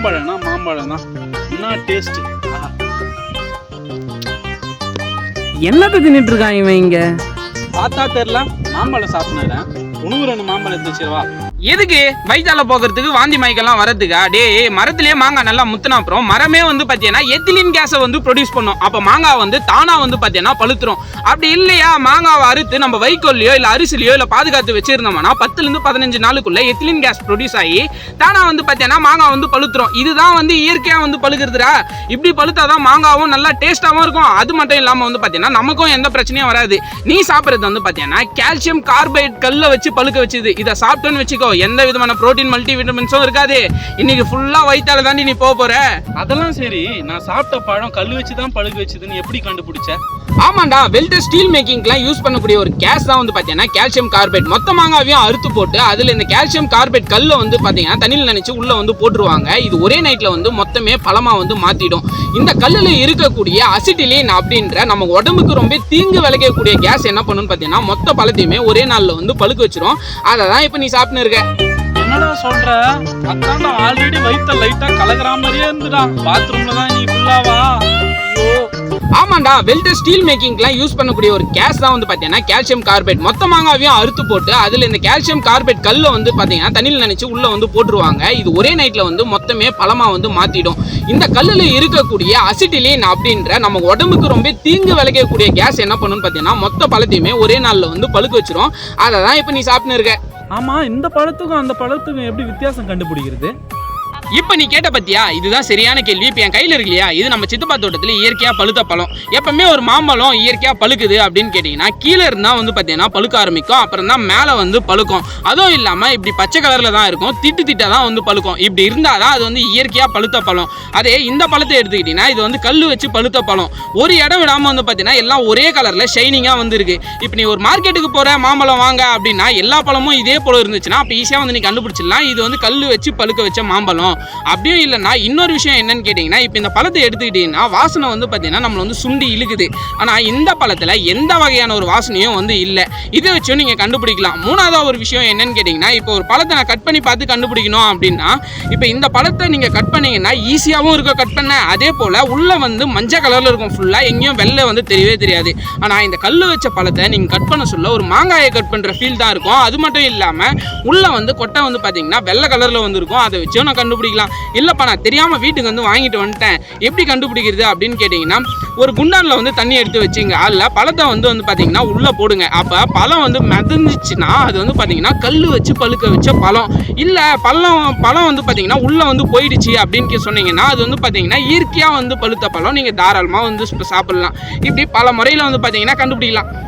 மாம்பழம்னா மாம்பழம் தான் என்ன டேஸ்ட் என்னத்தை தின்னுட்டு இருக்கான் இவன் இங்க? பார்த்தா தெரியல. மாம்பழம் சாப்பிடுறேன் உணவு ரெண்டு மாம்பழம் எடுத்து வச்சிருவா. எதுக்கு? வயிற்றால போகிறதுக்கு வாந்தி மயக்கெல்லாம் வரதுக்கா டேய் மரத்திலே மாங்காய் நல்லா முத்தின அப்புறம் மரமே வந்து பார்த்தீங்கன்னா எத்திலின் கேஸை வந்து ப்ரொடியூஸ் பண்ணும். அப்போ மாங்காய் வந்து தானாக வந்து பார்த்தீங்கன்னா பழுத்துரும். அப்படி இல்லையா? மாங்காவை அறுத்து நம்ம வைக்கோல்லையோ இல்லை அரிசிலையோ இல்லை பாதுகாத்து வச்சிருந்தோம்னா பத்துலேருந்து பதினஞ்சு நாளுக்குள்ளே எத்திலின் கேஸ் ப்ரொடியூஸ் ஆகி தானாக வந்து பார்த்தீங்கன்னா மாங்காய் வந்து பழுத்துரும். இதுதான் வந்து இயற்கையாக வந்து பழுக்கிறதுடா இப்படி பழுத்தாதான் மாங்காவும் நல்லா டேஸ்ட்டாகவும் இருக்கும். அது மட்டும் இல்லாமல் வந்து பார்த்தீங்கன்னா நமக்கும் எந்த பிரச்சனையும் வராது. நீ சாப்பிட்றது வந்து பார்த்தீங்கன்னா கால்சியம் கார்பைட் கல்லை வச்சு பழுக்க வச்சுது. இதை சாப்பிட்டோன்னு வச்சுக்கோ. எந்த விதமான புரோட்டீன் மல்டி விட்டமின்ஸும் இருக்காது. இன்னைக்கு ஃபுல்லாக வயிற்றால தாண்டி நீ போக போற. அதெல்லாம் சரி நான் சாப்பிட்ட பழம் கல் வச்சு தான் பழுக வச்சதுன்னு எப்படி கண்டுபிடிச்ச? ஆமாண்டா வெல்டர் ஸ்டீல் மேக்கிங்க்குலாம் யூஸ் பண்ணக்கூடிய ஒரு கேஸ் தான் வந்து பார்த்தீங்கன்னா கால்சியம் கார்பேட் மொத்த மாங்காவையும் அறுத்து போட்டு அதில் இந்த கால்சியம் கார்பேட் கல்லை வந்து பார்த்தீங்கன்னா தண்ணியில் நினைச்சு உள்ளே வந்து போட்டுருவாங்க. இது ஒரே நைட்டில் வந்து மொத்தமே பழமாக வந்து மாற்றிடும் இந்த கல்லில் இருக்கக்கூடிய அசிட்டிலின் அப்படின்ற நம்ம உடம்புக்கு ரொம்ப தீங்கு விளைக்கக்கூடிய கேஸ் என்ன பண்ணுன்னு பார்த்தீங்கன்னா மொத்த பழத்தையுமே ஒரே நாளில் வந்து பழுக்க வச்சிரும். அதை தான் இப்போ நீ சாப்பிட்டு இருக்க. என்னடா சொல்ற? அதான்டா ஆல்ரெடி வயித்த லைட்டா கலக்குற மாதிரியே இருந்துடா. பாத்ரூம்ல தான் நீ ஃபுல்லாவா ஐயோ. ஆமாண்டா வெல்டர் ஸ்டீல் மேக்கிங்க்குலாம் யூஸ் பண்ணக்கூடிய ஒரு கேஸ் தான் வந்து பார்த்தீங்கன்னா கால்சியம் கார்பேட் மொத்த மாங்காவையும் அறுத்து போட்டு அதில் இந்த கால்சியம் கார்பேட் கல்லை வந்து பார்த்தீங்கன்னா தண்ணியில் நினைச்சு உள்ளே வந்து போட்டுருவாங்க. இது ஒரே நைட்டில் வந்து மொத்தமே பழமாக வந்து மாற்றிடும் இந்த கல்லில் இருக்கக்கூடிய அசிட்டிலின் அப்படின்ற நம்ம உடம்புக்கு ரொம்ப தீங்கு விளைக்கக்கூடிய கேஸ் என்ன பண்ணுன்னு பார்த்தீங்கன்னா மொத்த பழத்தையுமே ஒரே நாளில் வந்து பழுக்க வச்சிரும். அதை தான் இப்போ நீ சாப்பிட்னு இருக்க. ஆமா இந்த பழத்துக்கும் அந்த பழத்துக்கும் எப்படி வித்தியாசம் கண்டுபிடிக்கிறது? இப்போ நீ கேட்ட பத்தியா? இதுதான் சரியான கேள்வி. இப்போ என் கையில் இருக்கு இல்லையா? இது நம்ம சித்தப்பா தோட்டத்தில் இயற்கையாக பழுத்த பழம். எப்பவுமே ஒரு மாம்பழம் இயற்கையாக பழுக்குது அப்படின்னு கேட்டிங்கன்னா கீழே இருந்தால் வந்து பார்த்தீங்கன்னா பழுக்க ஆரம்பிக்கும். அப்புறம் தான் மேலே வந்து பழுக்கும். அதுவும் இல்லாமல் இப்படி பச்சை கலரில் தான் இருக்கும். திட்டு திட்டாக தான் வந்து பழுக்கும். இப்படி இருந்தால் தான் அது வந்து இயற்கையாக பழுத்த பழம். அதே இந்த பழத்தை எடுத்துக்கிட்டிங்கன்னா இது வந்து கல் வச்சு பழுத்த பழம். ஒரு இடம் விடாமல் வந்து பார்த்தீங்கன்னா எல்லாம் ஒரே கலரில் ஷைனிங்காக வந்து இருக்கு. இப்போ நீ ஒரு மார்க்கெட்டுக்கு போகிற மாம்பழம் வாங்க அப்படின்னா எல்லா பழமும் இதே போல இருந்துச்சுன்னா அப்போ ஈஸியாக வந்து நீ கண்டுபிடிச்சிடலாம். இது வந்து கல் வச்சு பழுக்க வச்ச மாம்பழம். அப்படியும் இல்லைன்னா இன்னொரு விஷயம் என்னன்னு கேட்டிங்கன்னா இப்போ இந்த பழத்தை எடுத்துக்கிட்டிங்கன்னா வாசனை வந்து பார்த்தீங்கன்னா நம்மளை வந்து சுண்டி இழுக்குது. ஆனால் இந்த பழத்தில் எந்த வகையான ஒரு வாசனையும் வந்து இல்லை. இதை வச்சும் நீங்கள் கண்டுபிடிக்கலாம். மூணாவது ஒரு விஷயம் என்னன்னு கேட்டிங்கன்னா இப்போ ஒரு பழத்தை நான் கட் பண்ணி பார்த்து கண்டுபிடிக்கணும் அப்படின்னா இப்போ இந்த பழத்தை நீங்கள் கட் பண்ணிங்கன்னா ஈஸியாகவும் இருக்கும் கட் பண்ண. அதே போல் உள்ளே வந்து மஞ்சள் கலரில் இருக்கும் ஃபுல்லாக எங்கேயும் வெள்ளை வந்து தெரியவே தெரியாது. ஆனால் இந்த கல் வச்ச பழத்தை நீங்கள் கட் பண்ண சொல்ல ஒரு மாங்காயை கட் பண்ணுற ஃபீல் தான் இருக்கும். அது மட்டும் இல்லாமல் உள்ளே வந்து கொட்டை வந்து பார்த்தீங்கன்னா வெள்ளை கலரில் வந்து இருக்கும். அதை வச்சும் நான் கண்டுபிடிக்கலாம். இல்லைப்பா நான் தெரியாமல் வீட்டுக்கு வந்து வாங்கிட்டு வந்துட்டேன். எப்படி கண்டுபிடிக்கிறது அப்படின்னு கேட்டிங்கன்னா ஒரு குண்டானில் வந்து தண்ணி எடுத்து வச்சுங்க. அதில் பழத்தை வந்து வந்து பார்த்தீங்கன்னா உள்ளே போடுங்க. அப்போ பழம் வந்து மிதந்துச்சுன்னா அது வந்து பார்த்தீங்கன்னா கல் வச்சு பழுக்க வச்ச பழம். இல்லை பழம் பழம் வந்து பார்த்தீங்கன்னா உள்ளே வந்து போயிடுச்சு அப்படின்னு கே- சொன்னீங்கன்னா அது வந்து பார்த்தீங்கன்னா இயற்கையாக வந்து பழுத்த பழம் நீங்கள் தாராளமாக வந்து சாப்பிடலாம். இப்படி பல முறையில் வந்து பார்த்தீங்கன்னா கண்டுபிடிக்கலாம்.